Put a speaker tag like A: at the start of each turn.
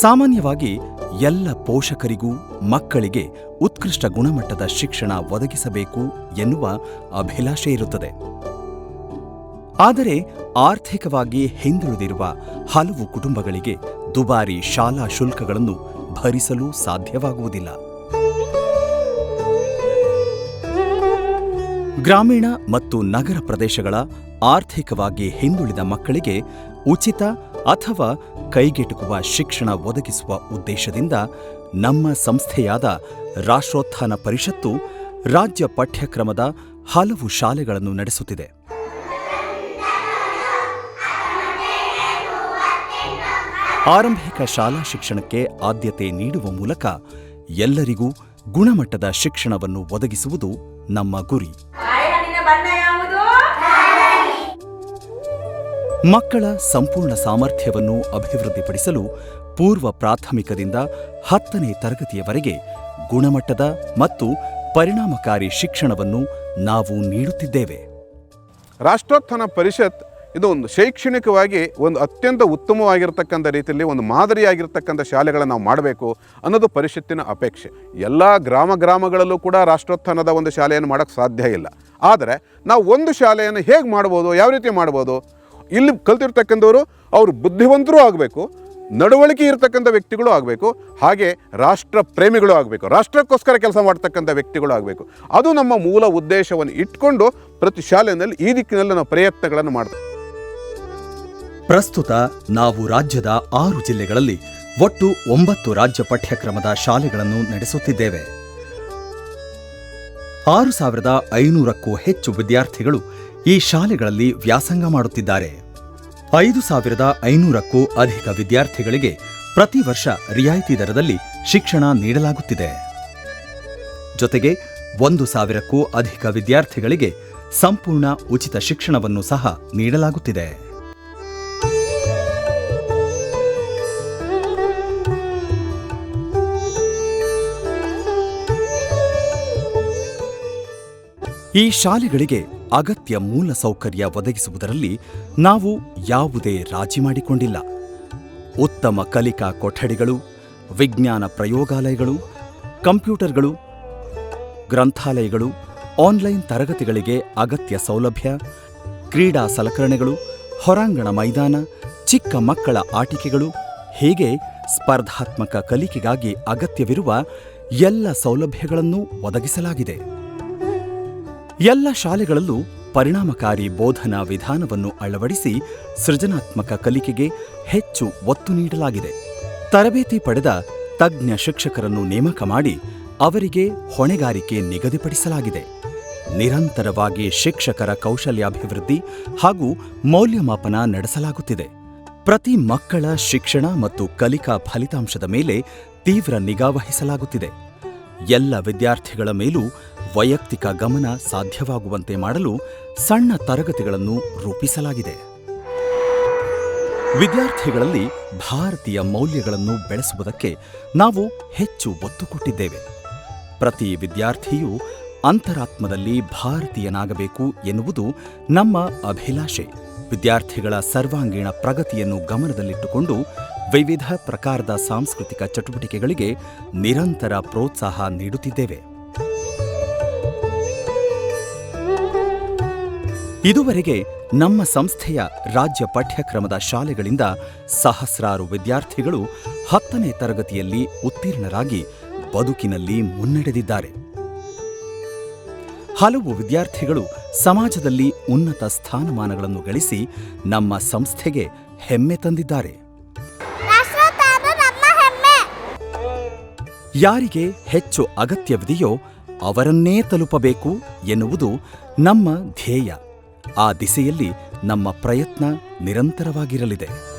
A: ಸಾಮಾನ್ಯವಾಗಿ ಎಲ್ಲ ಪೋಷಕರಿಗೂ ಮಕ್ಕಳಿಗೆ ಉತ್ಕೃಷ್ಟ ಗುಣಮಟ್ಟದ ಶಿಕ್ಷಣ ಒದಗಿಸಬೇಕು ಎನ್ನುವ ಅಭಿಲಾಷೆ ಇರುತ್ತದೆ. ಆದರೆ ಆರ್ಥಿಕವಾಗಿ ಹಿಂದುಳಿದಿರುವ ಹಲವು ಕುಟುಂಬಗಳಿಗೆ ದುಬಾರಿ ಶಾಲಾ ಶುಲ್ಕಗಳನ್ನು ಭರಿಸಲು ಸಾಧ್ಯವಾಗುವುದಿಲ್ಲ. ಗ್ರಾಮೀಣ ಮತ್ತು ನಗರ ಪ್ರದೇಶಗಳ ಆರ್ಥಿಕವಾಗಿ ಹಿಂದುಳಿದ ಮಕ್ಕಳಿಗೆ ಉಚಿತ ಅಥವಾ ಕೈಗೆಟುಕುವ ಶಿಕ್ಷಣ ಒದಗಿಸುವ ಉದ್ದೇಶದಿಂದ ನಮ್ಮ ಸಂಸ್ಥೆಯಾದ ರಾಷ್ಟ್ರೋತ್ಥಾನ ಪರಿಷತ್ತು ರಾಜ್ಯ ಪಠ್ಯಕ್ರಮದ ಹಲವು ಶಾಲೆಗಳನ್ನು ನಡೆಸುತ್ತಿದೆ. ಆರಂಭಿಕ ಶಾಲಾ ಶಿಕ್ಷಣಕ್ಕೆ ಆದ್ಯತೆ ನೀಡುವ ಮೂಲಕ ಎಲ್ಲರಿಗೂ ಗುಣಮಟ್ಟದ ಶಿಕ್ಷಣವನ್ನು ಒದಗಿಸುವುದು ನಮ್ಮ ಗುರಿ. ಮಕ್ಕಳ ಸಂಪೂರ್ಣ ಸಾಮರ್ಥ್ಯವನ್ನು ಅಭಿವೃದ್ಧಿಪಡಿಸಲು ಪೂರ್ವ ಪ್ರಾಥಮಿಕದಿಂದ ಹತ್ತನೇ ತರಗತಿಯವರೆಗೆ ಗುಣಮಟ್ಟದ ಮತ್ತು ಪರಿಣಾಮಕಾರಿ ಶಿಕ್ಷಣವನ್ನು ನಾವು ನೀಡುತ್ತಿದ್ದೇವೆ.
B: ರಾಷ್ಟ್ರೋತ್ಥಾನ ಪರಿಷತ್ ಇದು ಒಂದು ಶೈಕ್ಷಣಿಕವಾಗಿ ಒಂದು ಅತ್ಯಂತ ಉತ್ತಮವಾಗಿರತಕ್ಕಂಥ ರೀತಿಯಲ್ಲಿ ಒಂದು ಮಾದರಿಯಾಗಿರ್ತಕ್ಕಂಥ ಶಾಲೆಗಳನ್ನು ನಾವು ಮಾಡಬೇಕು ಅನ್ನೋದು ಪರಿಷತ್ತಿನ ಅಪೇಕ್ಷೆ. ಎಲ್ಲ ಗ್ರಾಮ ಗ್ರಾಮಗಳಲ್ಲೂ ಕೂಡ ರಾಷ್ಟ್ರೋತ್ಥಾನದ ಒಂದು ಶಾಲೆಯನ್ನು ಮಾಡೋಕ್ಕೆ ಸಾಧ್ಯ ಇಲ್ಲ. ಆದರೆ ನಾವು ಒಂದು ಶಾಲೆಯನ್ನು ಹೇಗೆ ಮಾಡ್ಬೋದು, ಯಾವ ರೀತಿ ಮಾಡ್ಬೋದು ಇಲ್ಲಿ ಕಲ್ತಿರ್ತಕ್ಕಂಥವರು ಅವರು ಬುದ್ಧಿವಂತರೂ ಆಗಬೇಕು, ನಡವಳಿಕೆ ಇರತಕ್ಕಂಥ ವ್ಯಕ್ತಿಗಳು ಆಗಬೇಕು, ಹಾಗೆ ರಾಷ್ಟ್ರ ಪ್ರೇಮಿಗಳು ಆಗಬೇಕು, ರಾಷ್ಟ್ರಕ್ಕೋಸ್ಕರ ಕೆಲಸ ಮಾಡ್ತಕ್ಕಂಥ ವ್ಯಕ್ತಿಗಳು ಆಗಬೇಕು. ಅದು ನಮ್ಮ ಮೂಲ ಉದ್ದೇಶವನ್ನು ಇಟ್ಕೊಂಡು ಪ್ರತಿ ಶಾಲೆಯಲ್ಲಿ ಈ ದಿಕ್ಕಿನಲ್ಲಿ ನಾವು ಪ್ರಯತ್ನಗಳನ್ನು ಮಾಡ್ತೇವೆ.
A: ಪ್ರಸ್ತುತ ನಾವು ರಾಜ್ಯದ ಆರು ಜಿಲ್ಲೆಗಳಲ್ಲಿ ಒಟ್ಟು ಒಂಬತ್ತು ರಾಜ್ಯ ಪಠ್ಯಕ್ರಮದ ಶಾಲೆಗಳನ್ನು ನಡೆಸುತ್ತಿದ್ದೇವೆ. ಆರು ಸಾವಿರದ ಐನೂರಕ್ಕೂ ಹೆಚ್ಚು ವಿದ್ಯಾರ್ಥಿಗಳು ಈ ಶಾಲೆಗಳಲ್ಲಿ ವ್ಯಾಸಂಗ ಮಾಡುತ್ತಿದ್ದಾರೆ. ಐದು ಸಾವಿರದ ಐನೂರಕ್ಕೂ ಅಧಿಕ ವಿದ್ಯಾರ್ಥಿಗಳಿಗೆ ಪ್ರತಿ ವರ್ಷ ರಿಯಾಯಿತಿ ದರದಲ್ಲಿ ಶಿಕ್ಷಣ ನೀಡಲಾಗುತ್ತಿದೆ. ಜೊತೆಗೆ ಒಂದು ಸಾವಿರಕ್ಕೂ ಅಧಿಕ ವಿದ್ಯಾರ್ಥಿಗಳಿಗೆ ಸಂಪೂರ್ಣ ಉಚಿತ ಶಿಕ್ಷಣವನ್ನು ಸಹ ನೀಡಲಾಗುತ್ತಿದೆ. ಈ ಶಾಲೆಗಳಿಗೆ ಅಗತ್ಯ ಮೂಲಸೌಕರ್ಯ ಒದಗಿಸುವುದರಲ್ಲಿ ನಾವು ಯಾವುದೇ ರಾಜಿ ಮಾಡಿಕೊಂಡಿಲ್ಲ. ಉತ್ತಮ ಕಲಿಕಾ ಕೊಠಡಿಗಳು, ವಿಜ್ಞಾನ ಪ್ರಯೋಗಾಲಯಗಳು, ಕಂಪ್ಯೂಟರ್ಗಳು, ಗ್ರಂಥಾಲಯಗಳು, ಆನ್ಲೈನ್ ತರಗತಿಗಳಿಗೆ ಅಗತ್ಯ ಸೌಲಭ್ಯ, ಕ್ರೀಡಾ ಸಲಕರಣೆಗಳು, ಹೊರಾಂಗಣ ಮೈದಾನ, ಚಿಕ್ಕ ಮಕ್ಕಳ ಆಟಿಕೆಗಳು, ಹೀಗೆ ಸ್ಪರ್ಧಾತ್ಮಕ ಕಲಿಕೆಗಾಗಿ ಅಗತ್ಯವಿರುವ ಎಲ್ಲ ಸೌಲಭ್ಯಗಳನ್ನು ಒದಗಿಸಲಾಗಿದೆ. ಎಲ್ಲ ಶಾಲೆಗಳಲ್ಲೂ ಪರಿಣಾಮಕಾರಿ ಬೋಧನಾ ವಿಧಾನವನ್ನು ಅಳವಡಿಸಿ ಸೃಜನಾತ್ಮಕ ಕಲಿಕೆಗೆ ಹೆಚ್ಚು ಒತ್ತು ನೀಡಲಾಗಿದೆ. ತರಬೇತಿ ಪಡೆದ ತಜ್ಞ ಶಿಕ್ಷಕರನ್ನು ನೇಮಕ ಮಾಡಿ ಅವರಿಗೆ ಹೊಣೆಗಾರಿಕೆ ನಿಗದಿಪಡಿಸಲಾಗಿದೆ. ನಿರಂತರವಾಗಿ ಶಿಕ್ಷಕರ ಕೌಶಲ್ಯಾಭಿವೃದ್ಧಿ ಹಾಗೂ ಮೌಲ್ಯಮಾಪನ ನಡೆಸಲಾಗುತ್ತಿದೆ. ಪ್ರತಿ ಮಕ್ಕಳ ಶಿಕ್ಷಣ ಮತ್ತು ಕಲಿಕಾ ಫಲಿತಾಂಶದ ಮೇಲೆ ತೀವ್ರ ನಿಗಾವಹಿಸಲಾಗುತ್ತಿದೆ ಎಲ್ಲ ವಿದ್ಯಾರ್ಥಿಗಳ ಮೇಲೂ ವೈಯಕ್ತಿಕ ಗಮನ ಸಾಧ್ಯವಾಗುವಂತೆ ಮಾಡಲು ಸಣ್ಣ ತರಗತಿಗಳನ್ನು ರೂಪಿಸಲಾಗಿದೆ. ವಿದ್ಯಾರ್ಥಿಗಳಲ್ಲಿ ಭಾರತೀಯ ಮೌಲ್ಯಗಳನ್ನು ಬೆಳೆಸುವುದಕ್ಕೆ ನಾವು ಹೆಚ್ಚು ಒತ್ತು ಕೊಟ್ಟಿದ್ದೇವೆ. ಪ್ರತಿ ವಿದ್ಯಾರ್ಥಿಯೂ ಅಂತರಾತ್ಮದಲ್ಲಿ ಭಾರತೀಯನಾಗಬೇಕು ಎನ್ನುವುದು ನಮ್ಮ ಅಭಿಲಾಷೆ. ವಿದ್ಯಾರ್ಥಿಗಳ ಸರ್ವಾಂಗೀಣ ಪ್ರಗತಿಯನ್ನು ಗಮನದಲ್ಲಿಟ್ಟುಕೊಂಡು ವಿವಿಧ ಪ್ರಕಾರದ ಸಾಂಸ್ಕೃತಿಕ ಚಟುವಟಿಕೆಗಳಿಗೆ ನಿರಂತರ ಪ್ರೋತ್ಸಾಹ ನೀಡುತ್ತಿದ್ದೇವೆ. ಇದುವರೆಗೆ ನಮ್ಮ ಸಂಸ್ಥೆಯ ರಾಜ್ಯ ಪಠ್ಯಕ್ರಮದ ಶಾಲೆಗಳಿಂದ ಸಹಸ್ರಾರು ವಿದ್ಯಾರ್ಥಿಗಳು ಹತ್ತನೇ ತರಗತಿಯಲ್ಲಿ ಉತ್ತೀರ್ಣರಾಗಿ ಬದುಕಿನಲ್ಲಿ ಮುನ್ನಡೆದಿದ್ದಾರೆ. ಹಲವು ವಿದ್ಯಾರ್ಥಿಗಳು ಸಮಾಜದಲ್ಲಿ ಉನ್ನತ ಸ್ಥಾನಮಾನಗಳನ್ನು ಗಳಿಸಿ ನಮ್ಮ ಸಂಸ್ಥೆಗೆ ಹೆಮ್ಮೆ ತಂದಿದ್ದಾರೆ. ಯಾರಿಗೆ ಹೆಚ್ಚು ಅಗತ್ಯವಿದೆಯೋ ಅವರನ್ನೇ ತಲುಪಬೇಕು ಎನ್ನುವುದು ನಮ್ಮ ಧ್ಯೇಯ. ಆ ದಿಸೆಯಲ್ಲಿ ನಮ್ಮ ಪ್ರಯತ್ನ ನಿರಂತರವಾಗಿರಲಿದೆ.